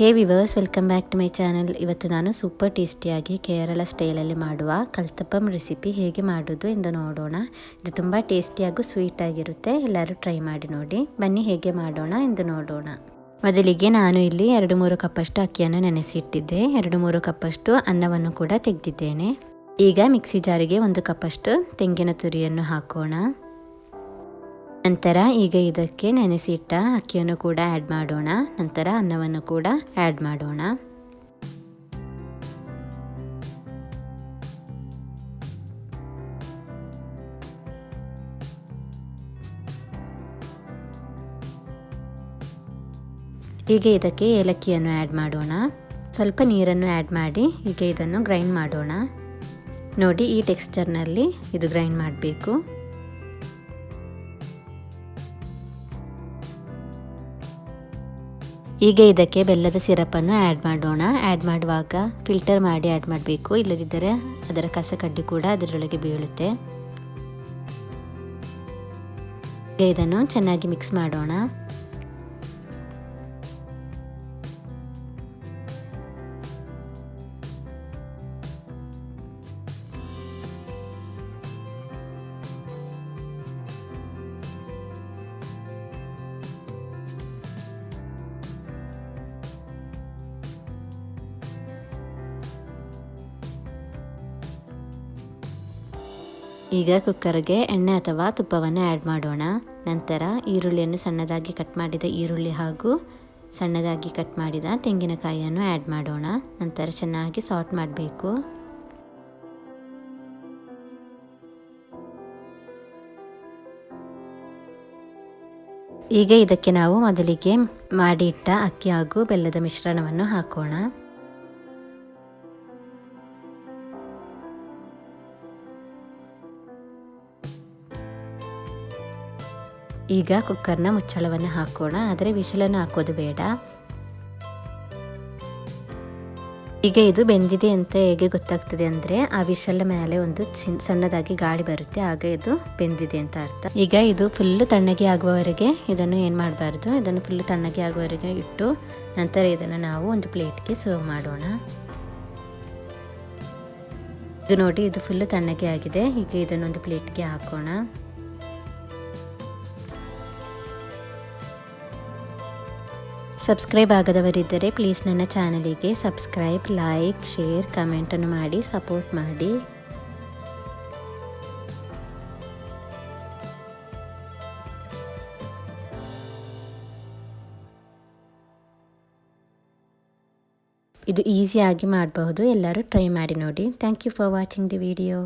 Hey viewers, welcome back to my channel. ಇವತ್ತು ನಾನು super ಟೇಸ್ಟಿಯಾಗಿ ಕೇರಳ ಸ್ಟೈಲಲ್ಲಿ ಮಾಡುವ ಕಲ್ತಪ್ಪಮ್ ರೆಸಿಪಿ ಹೇಗೆ ಮಾಡೋದು ಎಂದು ನೋಡೋಣ. ಇದು ತುಂಬ ಟೇಸ್ಟಿಯಾಗೂ ಸ್ವೀಟ್ ಆಗಿರುತ್ತೆ ಎಲ್ಲರೂ ಟ್ರೈ ಮಾಡಿ ನೋಡಿ. ಬನ್ನಿ ಹೇಗೆ ಮಾಡೋಣ ಎಂದು ನೋಡೋಣ. ಮೊದಲಿಗೆ ನಾನು ಇಲ್ಲಿ ಎರಡು ಮೂರು ಕಪ್ಪಷ್ಟು ಅಕ್ಕಿಯನ್ನು ನೆನೆಸಿಟ್ಟಿದ್ದೆ. ಎರಡು ಮೂರು ಕಪ್ಪಷ್ಟು ಅನ್ನವನ್ನು ಕೂಡ ತೆಗೆದಿದ್ದೇನೆ. ಈಗ ಮಿಕ್ಸಿ ಜಾರಿಗೆ ಒಂದು ಕಪ್ಪಷ್ಟು ತೆಂಗಿನ ತುರಿಯನ್ನು ಹಾಕೋಣ. ನಂತರ ಈಗ ಇದಕ್ಕೆ ನೆನೆಸಿಟ್ಟ ಅಕ್ಕಿಯನ್ನು ಕೂಡ ಆ್ಯಡ್ ಮಾಡೋಣ. ನಂತರ ಅನ್ನವನ್ನು ಕೂಡ ಆ್ಯಡ್ ಮಾಡೋಣ. ಈಗ ಇದಕ್ಕೆ ಏಲಕ್ಕಿಯನ್ನು ಆ್ಯಡ್ ಮಾಡೋಣ. ಸ್ವಲ್ಪ ನೀರನ್ನು ಆ್ಯಡ್ ಮಾಡಿ ಈಗ ಇದನ್ನು ಗ್ರೈಂಡ್ ಮಾಡೋಣ. ನೋಡಿ ಈ ಟೆಕ್ಸ್ಚರ್ನಲ್ಲಿ ಇದು ಗ್ರೈಂಡ್ ಮಾಡಬೇಕು. ಈಗ ಇದಕ್ಕೆ ಬೆಲ್ಲದ ಸಿರಪನ್ನು ಆ್ಯಡ್ ಮಾಡೋಣ. ಆ್ಯಡ್ ಮಾಡುವಾಗ ಫಿಲ್ಟರ್ ಮಾಡಿ ಆ್ಯಡ್ ಮಾಡಬೇಕು. ಇಲ್ಲದಿದ್ದರೆ ಅದರ ಕಸ ಕಡ್ಡಿ ಕೂಡ ಅದರೊಳಗೆ ಬೀಳುತ್ತೆ. ಈಗ ಇದನ್ನು ಚೆನ್ನಾಗಿ ಮಿಕ್ಸ್ ಮಾಡೋಣ. ಈಗ ಕುಕ್ಕರ್ಗೆ ಎಣ್ಣೆ ಅಥವಾ ತುಪ್ಪವನ್ನು ಆ್ಯಡ್ ಮಾಡೋಣ. ನಂತರ ಈರುಳ್ಳಿಯನ್ನು ಸಣ್ಣದಾಗಿ ಕಟ್ ಮಾಡಿದ ಈರುಳ್ಳಿ ಹಾಗೂ ಸಣ್ಣದಾಗಿ ಕಟ್ ಮಾಡಿದ ತೆಂಗಿನಕಾಯಿಯನ್ನು ಆ್ಯಡ್ ಮಾಡೋಣ. ನಂತರ ಚೆನ್ನಾಗಿ ಸಾಲ್ಟ್ ಮಾಡಬೇಕು. ಈಗ ಇದಕ್ಕೆ ನಾವು ಮೊದಲಿಗೆ ಮಾಡಿಟ್ಟ ಅಕ್ಕಿ ಹಾಗೂ ಬೆಲ್ಲದ ಮಿಶ್ರಣವನ್ನು ಹಾಕೋಣ. ಈಗ ಕುಕ್ಕರ್ನ ಮುಚ್ಚಳವನ್ನು ಹಾಕೋಣ. ಆದರೆ ವಿಶಲನ್ನು ಹಾಕೋದು ಬೇಡ. ಈಗ ಇದು ಬೆಂದಿದೆ ಅಂತ ಹೇಗೆ ಗೊತ್ತಾಗ್ತದೆ ಅಂದರೆ ಆ ವಿಶಲ ಮೇಲೆ ಒಂದು ಸಣ್ಣದಾಗಿ ಗಾಳಿ ಬರುತ್ತೆ. ಆಗ ಇದು ಬೆಂದಿದೆ ಅಂತ ಅರ್ಥ. ಈಗ ಇದು ಫುಲ್ಲು ತಣ್ಣಗೆ ಆಗುವವರೆಗೆ ಇದನ್ನು ಏನು ಮಾಡಬಾರ್ದು? ಇದನ್ನು ಫುಲ್ಲು ತಣ್ಣಗೆ ಆಗುವವರೆಗೆ ಇಟ್ಟು ನಂತರ ಇದನ್ನು ನಾವು ಒಂದು ಪ್ಲೇಟ್ಗೆ ಸರ್ವ್ ಮಾಡೋಣ. ಇದು ನೋಡಿ, ಇದು ಫುಲ್ಲು ತಣ್ಣಗೆ ಆಗಿದೆ. ಈಗ ಇದನ್ನು ಒಂದು ಪ್ಲೇಟ್ಗೆ ಹಾಕೋಣ. ಸಬ್ಸ್ಕ್ರೈಬ್ ಆಗದವರಿದ್ದರೆ ಪ್ಲೀಸ್ ನನ್ನ ಚಾನಲಿಗೆ ಸಬ್ಸ್ಕ್ರೈಬ್, ಲೈಕ್, ಶೇರ್ ಕಮೆಂಟನ್ನು ಮಾಡಿ, ಸಪೋರ್ಟ್ ಮಾಡಿ. ಇದು ಈಸಿಯಾಗಿ ಮಾಡಬಹುದು. ಎಲ್ಲರೂ ಟ್ರೈ ಮಾಡಿ ನೋಡಿ. Thank you for watching the video